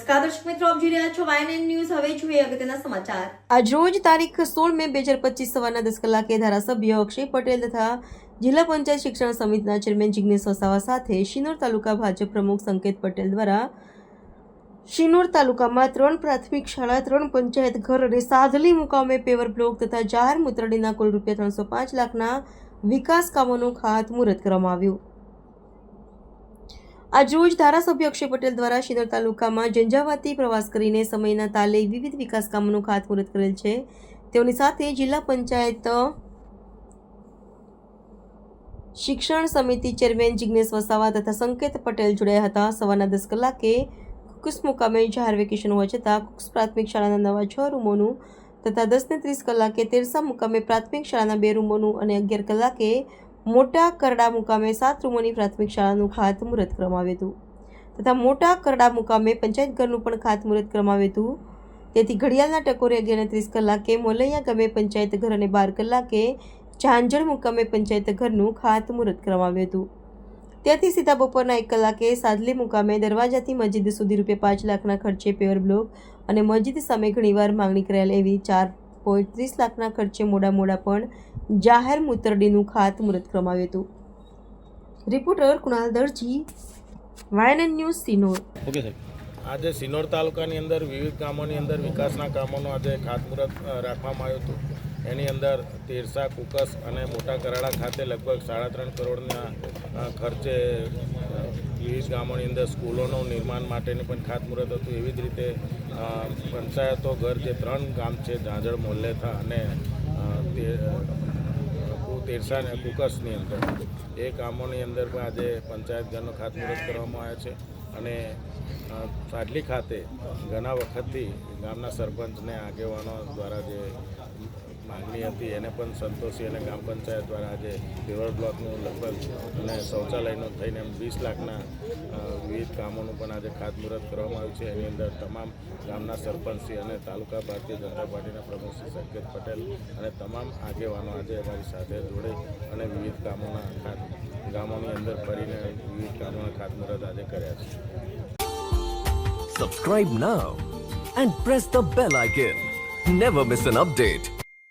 નમસ્કાર, દર્શક મિત્રો, આપ જોઈ રહ્યા છો વાયએનએન ન્યૂઝ હવે જોઈએ અગત્યના સમાચાર. આજ રોજ તારીખ સોળ મે બે હજાર પચીસ સવારના દસ કલાકે ધારાસભ્ય અક્ષય પટેલ તથા જિલ્લા પંચાયત શિક્ષણ સમિતિના ચેરમેન જિગ્નેશ વસાવા સાથે શિનોર તાલુકા ભાજપ પ્રમુખ સંકેત પટેલ દ્વારા શિનોર તાલુકામાં ત્રણ પ્રાથમિક શાળા, ત્રણ પંચાયત ઘર અને સાધલી મુકામે પેવર બ્લોક તથા જાહેર મૂત્રડીના કુલ રૂપિયા ત્રણસો પાંચ લાખના વિકાસ કામોનું ખાતમુહૂર્ત કરવામાં આવ્યું. આજરોજ ધારાસભ્ય અક્ષય પટેલ દ્વારા શિનોર તાલુકામાં ઝંઝાવાતી પ્રવાસ કરીને સમયના તાલે વિવિધ વિકાસ કામોનું ખાતમુહૂર્ત કરેલ છે. તેઓની સાથે જિલ્લા પંચાયત શિક્ષણ સમિતિ ચેરમેન જિગ્નેશ વસાવા તથા સંકેત પટેલ જોડાયા હતા. સવારના દસ કલાકે કુકસ મુકામે જાહેર વેકેશન હોવા છતાં કુકસ પ્રાથમિક શાળાના નવા છ રૂમોનું તથા દસને ત્રીસ કલાકે તેરસા મુકામે પ્રાથમિક શાળાના બે રૂમોનું અને અગિયાર કલાકે મોટા કરડા મુકામે સાત રૂમોની પ્રાથમિક શાળાનું ખાતમુહૂર્ત કરવામાં આવ્યું હતું. તથા મોટા કરડા મુકામે પંચાયત ઘરનું પણ ખાતમુહૂર્ત કરવામાં આવ્યું હતું. તેથી ઘડિયાળના ટકોરે અગિયાર ત્રીસ કલાકે મોલૈયા ગામે પંચાયત ઘર અને બાર કલાકે ઝાંઝળ મુકામે પંચાયત ઘરનું ખાતમુહૂર્ત કરવામાં આવ્યું હતું. ત્યાંથી સીધા બપોરના એક કલાકે સાદલી મુકામે દરવાજાથી મસ્જિદ સુધી રૂપિયા પાંચ લાખના ખર્ચે પેવર બ્લોક અને મસ્જિદ સામે ઘણીવાર માંગણી કરાયેલ એવી ચાર પોઈન્ટ ત્રીસ લાખના ખર્ચે મોડા મોડા પણ જાહેર મુતરડીનું ખાતમુહૂર્ત કરવામાં આવ્યું હતું. રિપોર્ટર કુણાલ દરજી વાયનન ન્યૂઝ સિનોર. ઓકે સાહેબ. આજે સિનોર તાલુકાની અંદર વિવિધ ગામોની અંદર વિકાસના કામોનું આજે ખાતમુહૂર્ત રાખવામાં આવ્યું હતું. એની અંદર તેરસા કુકસ અને મોટા કરાડા ખાતે લગભગ સાડા ત્રણ કરોડના ખર્ચે વિવિધ ગામોની અંદર સ્કૂલોનું નિર્માણ માટેનું પણ ખાતમુહૂર્ત હતું. એવી જ રીતે પંચાયતો ઘર જે ત્રણ ગામ છે ઝાંઝળ મોલ્લેથા અને તેરસા અને કુકસની અંદર. એ કામોની અંદર પણ આજે પંચાયત ઘરનું ખાતમુહૂર્ત કરવામાં આવે છે અને સાડલી ખાતે ઘણા વખતથી ગામના સરપંચને આગેવાનો દ્વારા જે માગણી હતી એને પણ સંતોષી અને ગ્રામ પંચાયત દ્વારા આજે પેવર બ્લોકનું લગભગ અને શૌચાલયનું થઈને વીસ લાખના વિવિધ કામોનું પણ આજે ખાતમુહૂર્ત કરવામાં આવ્યું છે એની અંદર તમામ ગામના સરપંચશ્રી અને તાલુકા ભારતીય જનતા પાર્ટીના પ્રમુખ શ્રી સંકેત પટેલ અને તમામ આગેવાનો આજે અમારી સાથે જોડે અને વિવિધ કામોના ખાત, ગામોની અંદર ફરીને વિવિધ કામોના ખાતમુહૂર્ત આજે કર્યા છે Subscribe now and press the bell icon. Never miss an update.